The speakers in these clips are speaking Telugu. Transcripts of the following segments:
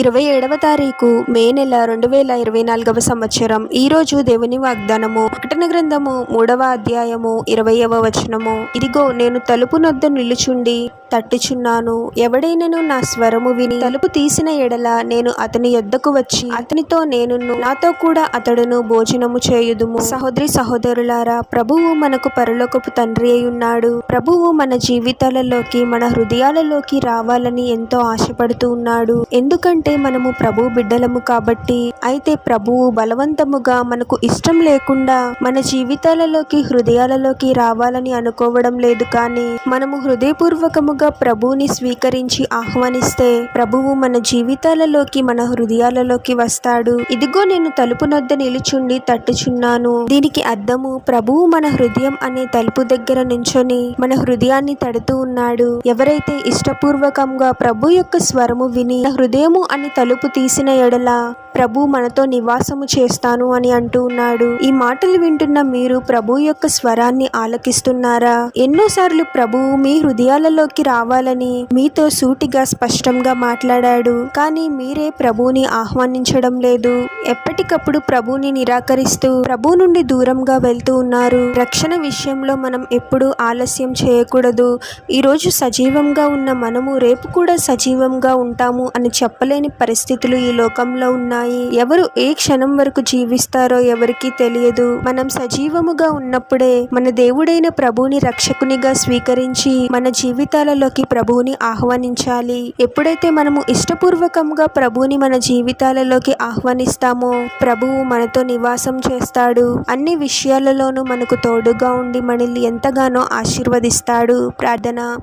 ఇరవై ఏడవ తారీఖు మే నెల రెండు వేల ఇరవై నాలుగవ సంవత్సరం. ఈరోజు దేవుని వాగ్దానము. ప్రకటన గ్రంథము మూడవ అధ్యాయము ఇరవయవ వచనము. ఇదిగో నేను తలుపు నొద్ద నిలుచుండి తట్టుచున్నాను. ఎవడైనను నా స్వరము విని తలుపు తీసిన ఎడల నేను అతని యొద్దకు వచ్చి అతనితో నేను నాతో కూడా అతడును భోజనము చేయుదుము. సహోదరి సహోదరులారా ప్రభువు మనకు పరలోకపు తండ్రి అయి ఉన్నాడు. ప్రభువు మన జీవితాలలోకి మన హృదయాలలోకి రావాలని ఎంతో ఆశపడుతూ ఉన్నాడు. ఎందుకంటే మనము ప్రభు బిడ్డలము కాబట్టి అయితే ప్రభువు బలవంతముగా మనకు ఇష్టం లేకుండా మన జీవితాలలోకి హృదయాలలోకి రావాలని అనుకోవడం లేదు కానీ మనము హృదయపూర్వకముగా ప్రభువుని స్వీకరించి ఆహ్వానిస్తే ప్రభువు మన జీవితాలలోకి మన హృదయాలలోకి వస్తాడు. ఇదిగో నేను తలుపు నొద్ద నిలుచుండి తట్టుచున్నాను. దీనికి అర్థము ప్రభువు మన హృదయం అనే తలుపు దగ్గర నుంచొని మన హృదయాన్ని తడుతూ ఉన్నాడు. ఎవరైతే ఇష్టపూర్వకంగా ప్రభు యొక్క స్వరము విని హృదయము అని తలుపు తీసిన ఎడల ప్రభు మనతో నివాసము చేస్తాను అని అంటూ ఉన్నాడు. ఈ మాటలు వింటున్న మీరు ప్రభు యొక్క స్వరాన్ని ఆలకిస్తున్నారా? ఎన్నోసార్లు ప్రభువు మీ హృదయాలలోకి రావాలని మీతో సూటిగా స్పష్టంగా మాట్లాడాడు. కానీ మీరే ప్రభువుని ఆహ్వానించడం లేదు. ఎప్పటికప్పుడు ప్రభువుని నిరాకరిస్తూ ప్రభు నుండి దూరంగా వెళ్తూ ఉన్నారు. రక్షణ విషయంలో మనం ఎప్పుడూ ఆలస్యం చేయకూడదు. ఈరోజు సజీవంగా ఉన్న మనము రేపు కూడా సజీవంగా ఉంటాము అని చెప్పలేని పరిస్థితులు ఈ లోకంలో ఉన్నాయి. ఎవరు ఏ క్షణం వరకు జీవిస్తారో ఎవరికీ తెలియదు. మనం సజీవముగా ఉన్నప్పుడే మన దేవుడైన ప్రభువుని రక్షకునిగా స్వీకరించి మన జీవితాలలోకి ప్రభువుని ఆహ్వానించాలి. ఎప్పుడైతే మనము ఇష్టపూర్వకంగా ప్రభువుని మన జీవితాలలోకి ఆహ్వానిస్తామో ప్రభువు మనతో నివాసం చేస్తాడు. అన్ని విషయాలలోనూ మనకు తోడుగా ఉండి మనల్ని ఎంతగానో ఆశీర్వదిస్తాడు. ప్రార్థన.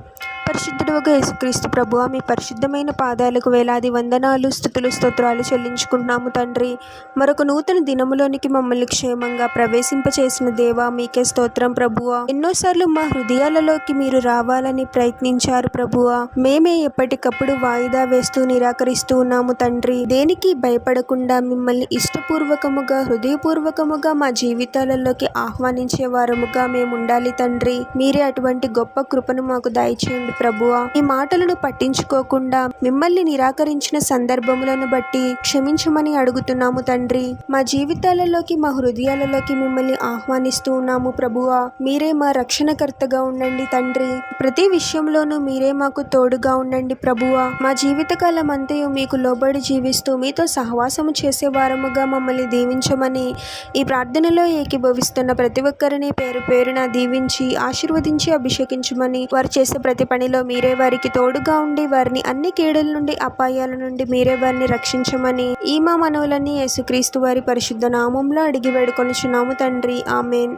పరిశుద్ధుడుగా యేసుక్రీస్తు ప్రభు మీ పరిశుద్ధమైన పాదాలకు వేలాది వందనాలు స్థుతులు స్తోత్రాలు చెల్లించుకుంటున్నాము తండ్రి. మరొక నూతన దినములోనికి మమ్మల్ని క్షేమంగా ప్రవేశింపచేసిన దేవా మీకే స్తోత్రం ప్రభువ. ఎన్నోసార్లు మా హృదయాలలోకి మీరు రావాలని ప్రయత్నించారు ప్రభువ. మేమే ఎప్పటికప్పుడు వాయిదా వేస్తూ నిరాకరిస్తూ ఉన్నాము తండ్రి. దేనికి భయపడకుండా మిమ్మల్ని ఇష్టపూర్వకముగా హృదయపూర్వకముగా మా జీవితాలలోకి ఆహ్వానించే వారముగా మేము ఉండాలి తండ్రి. మీరే అటువంటి గొప్ప కృపను మాకు దయచేయండి ప్రభువా ఈ మాటలను పట్టించుకోకుండా మిమ్మల్ని నిరాకరించిన సందర్భములను బట్టి క్షమించమని అడుగుతున్నాము తండ్రి. మా జీవితాలలోకి మా హృదయాలలోకి మిమ్మల్ని ఆహ్వానిస్తూ ఉన్నాము ప్రభువా. మీరే మా రక్షణకర్తగా ఉండండి తండ్రి. ప్రతి విషయంలోనూ మీరే మాకు తోడుగా ఉండండి ప్రభువా. మా జీవితకాలం అంతయు మీకు లోబడి జీవిస్తూ మీతో సహవాసము చేసే వారముగా మమ్మల్ని దీవించమని ఈ ప్రార్థనలో ఏకీభవిస్తున్న ప్రతి ఒక్కరిని పేరు పేరున దీవించి ఆశీర్వదించి అభిషేకించమని వారు చేసే ప్రతి పనిలో మీరే వారికి తోడుగా ఉండి వారిని అన్ని కీడుల నుండి అపాయాల నుండి మీరే వారిని రక్షించమని ఈ మా మనవులన్నీ యేసుక్రీస్తు వారి పరిశుద్ధ నామంలో అడిగి వేడుకొనుచున్నాము తండ్రి. ఆమెన్.